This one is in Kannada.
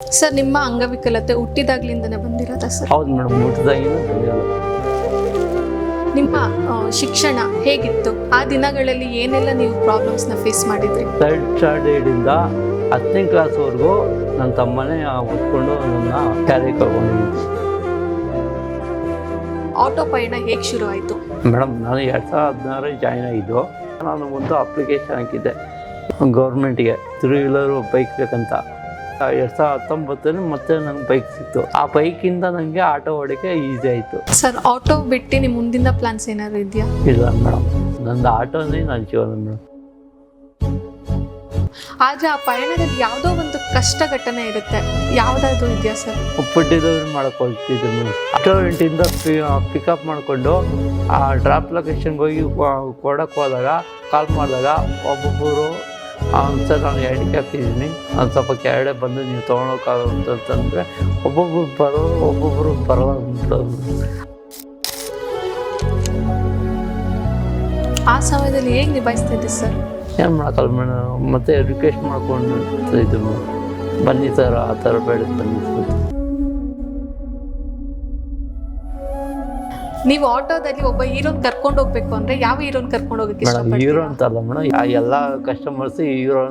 ಸರ್ ನಿಮ್ಮ ಅಂಗವಿಕಲತೆ ಹುಟ್ಟಿದಾಗ್ಲಿಂದನೇ ಬಂದಿರೋದಾ ಸರ್? ಹೌದು ಮೇಡಮ್ ನಿಮ್ಮ ಆ, ಶಿಕ್ಷಣ ಹೇಗಿತ್ತು? ಆ ದಿನಗಳಲ್ಲಿ ಏನೆಲ್ಲ ನೀವು ಪ್ರಾಬ್ಲಮ್ಸ್ನ ಫೇಸ್ ಮಾಡಿದ್ರಿ? ಥರ್ಡ್ ಸ್ಟ್ಯಾಂಡರ್ಡಿಂದ ಹತ್ತನೇ ಕ್ಲಾಸ್ವರೆಗೂ ನನ್ನ ತಮ್ಮನೇ ಕೂತ್ಕೊಂಡು ನನ್ನ ಕ್ಯಾರಿ ಕರ್ಕೊಂಡಿದ್ದೀನಿ. ಆಟೋ ಪಯಣ ಹೇಗೆ ಶುರು ಆಯಿತು? ಮೇಡಮ್ ನಾನು ಎರಡು ಸಾವಿರದ ಹದಿನಾರು ಜಾಯ್ನ್ ಆಗಿದ್ದು ನಾನು ಒಂದು ಅಪ್ಲಿಕೇಶನ್ ಹಾಕಿದ್ದೆ. ಗೌರ್ಮೆಂಟ್ಗೆ ತ್ರೀ ವೀಲರು ಬೈಕ್ ಬೇಕಂತ. ಎರಡು ಸಾವಿರದ ಹತ್ತೊಂಬತ್ತರಲ್ಲಿ ಮತ್ತೆ ನಂಗೆ ಬೈಕ್ ಸಿಕ್ತು. ಆ ಬೈಕಿಂದ ನನಗೆ ಆಟೋ ಹೊಡಿಕೆ ಈಸಿ ಆಯಿತು. ಸರ್ ಆಟೋ ಬಿಟ್ಟು ನಿಮ್ಮ ಮುಂದಿನ ಪ್ಲಾನ್ಸ್ ಏನಾದ್ರು ಇದೆಯಾ? ಇಲ್ಲ ಮೇಡಮ್ ನಂದು ಆಟೋನೇ ನನ್ನ ಜೀವನ ಮೇಡಮ್ ಆದ್ರೆ ಆ ಪಯಣದಲ್ಲಿ ಯಾವುದೋ ಒಂದು ಕಷ್ಟ ಘಟನೆ ಇರುತ್ತೆ. ಯಾವ್ದಾದ್ರು ಇದೆಯಾ ಸರ್? ಒಪ್ಪಿಟ್ಟಿದ್ರು ಮಾಡಕ್ ಮಾಡಕ್ಕೆ ಹೋಗ್ತಿದ್ದೆ ಮೇಡಮ್ ಪಿಕಪ್ ಮಾಡಿಕೊಂಡು ಆ ಡ್ರಾಪ್ ಲೊಕೇಶನ್ಗೆ ಹೋಗಿ ಕೊಡಕ್ಕೆ ಹೋದಾಗ ಕಾಲ್ ಮಾಡಿದಾಗ ಒಬ್ಬೊಬ್ಬರು ಸರ್ ನಾನು ಹ್ಯಾಂಡಿಕ್ಯಾಪ್ ಇದ್ದೀನಿ ಒಂದು ಸ್ವಲ್ಪ ಕೆಳಗಡೆ ಬಂದು ನೀವು ತೊಗೊಳಕ್ಕಾಗುತ್ತೆ ಅಂತಂದರೆ ಒಬ್ಬೊಬ್ರು ಬರೋರು ಒಬ್ಬೊಬ್ಬರು ಬರೋ ಅಂದ್ಬಿಡೋರು ಆ ಸಮಯದಲ್ಲಿ ಹೇಗೆ ನಿಭಾಯಿಸ್ತಾ ಇದ್ದೆ ಸರ್? ಏನು ಮಾಡೋಕ್ಕಲ್ಲ ಮೇಡಮ್ ಮತ್ತೆ ರಿಕ್ವೆಸ್ಟ್ ಮಾಡ್ಕೊಂಡು ಇದು ಬನ್ನಿ ಸರ್ ಆ ಥರ ಬೇಡ ಬನ್ನಿ ನೀವು ಆಟೋದಲ್ಲಿ ಒಬ್ಬ ಹೀರೋನ್ ಕರ್ಕೊಂಡು ಹೋಗ್ಬೇಕು ಅಂದ್ರೆ ಯಾವ ಹೀರೋನ್ ಕರ್ಕೊಂಡು ಹೋಗಕ್ಕೆ ಹೀರೋ ಅಂತಲ್ಲ ಮೇಡಮ್ ಎಲ್ಲಾ ಕಸ್ಟಮರ್ಸ್ ಹೀರೋ